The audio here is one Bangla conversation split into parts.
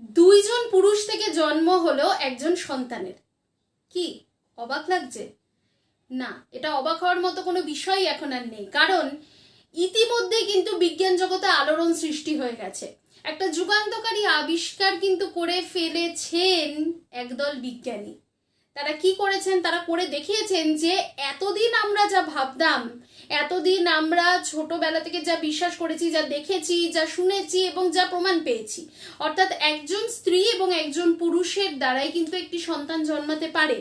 দুইজন পুরুষ থেকে জন্ম হলো একজন সন্তানের। কি? অবাক লাগছে? না, এটা অবাক হওয়ার মতো কোনো বিষয় এখন আর নেই। কারণ ইতিমধ্যে কিন্তু বিজ্ঞান জগতে আলোড়ন সৃষ্টি হয়ে গেছে। একটা যুগান্তকারী আবিষ্কার কিন্তু করে ফেলেছেন একদল বিজ্ঞানী। তারা কি করেছেন? তারা করে দেখিয়েছেন যে এতদিন আমরা যা ভাবতাম এতদিন আমরা ছোটবেলা থেকে যা বিশ্বাস করেছি, যা দেখেছি, যা শুনেছি এবং যা প্রমাণ পেয়েছি। অর্থাৎ একজন স্ত্রী এবং একজন পুরুষের দ্বারাই কিন্তু একটি সন্তান জন্মাতে পারে।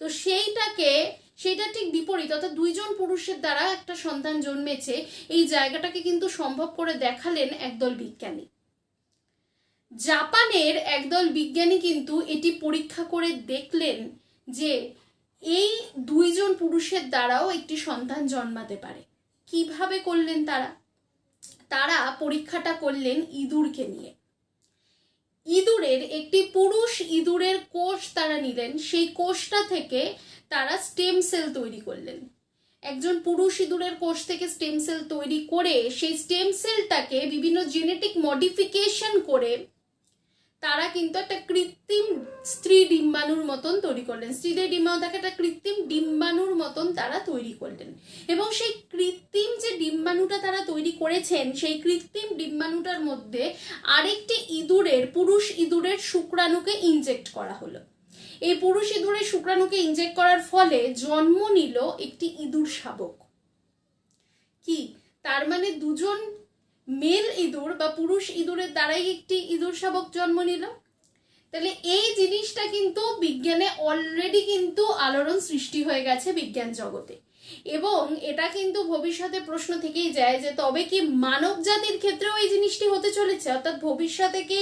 তো সেইটাকে সেটা ঠিক বিপরীত, অর্থাৎ দুইজন পুরুষের দ্বারা একটা সন্তান জন্মেছে, এই জায়গাটাকে কিন্তু সম্ভব করে দেখালেন একদল বিজ্ঞানী। জাপানের একদল বিজ্ঞানী কিন্তু এটি পরীক্ষা করে দেখলেন যে এই দুইজন পুরুষের দ্বারাও একটি সন্তান জন্মাতে পারে। কীভাবে করলেন তারা? তারা পরীক্ষাটা করলেন ইঁদুরকে নিয়ে। ইঁদুরের একটি পুরুষ ইঁদুরের কোষ তারা নিলেন, সেই কোষটা থেকে তারা স্টেম সেল তৈরি করলেন। একজন পুরুষ ইঁদুরের কোষ থেকে স্টেম সেল তৈরি করে সেই স্টেম সেলটাকে বিভিন্ন জেনেটিক মডিফিকেশন করে তারা কিন্তু একটা কৃত্রিম স্ত্রী ডিম্বাণুর মতন তৈরি করলেন। স্ত্রীদের ডিম্বাণুটাকে একটা কৃত্রিম ডিম্বাণুর মতন তারা তৈরি করলেন। এবং সেই কৃত্রিম যে ডিম্বাণুটা তারা তৈরি করেছেন, সেই কৃত্রিম ডিম্বাণুটার মধ্যে আরেকটি ইঁদুরের, পুরুষ ইঁদুরের শুক্রাণুকে ইনজেক্ট করা হলো। এই পুরুষ ইঁদুরের শুক্রাণুকে ইনজেক্ট করার ফলে জন্ম নিল একটি ইঁদুর শাবক। কি? তার মানে দুজন মেল ইঁদুর বা পুরুষ ইঁদুরের দ্বারাই একটি ইঁদুর শাবক জন্ম নিল। তাহলে এই জিনিসটা কিন্তু বিজ্ঞানে অলরেডি কিন্তু আলোড়ন সৃষ্টি হয়ে গেছে বিজ্ঞান জগতে। এবং এটা কিন্তু ভবিষ্যতে প্রশ্ন থেকেই যায় যে তবে কি মানব জাতির ক্ষেত্রেও এই জিনিসটি হতে চলেছে? অর্থাৎ ভবিষ্যতে কি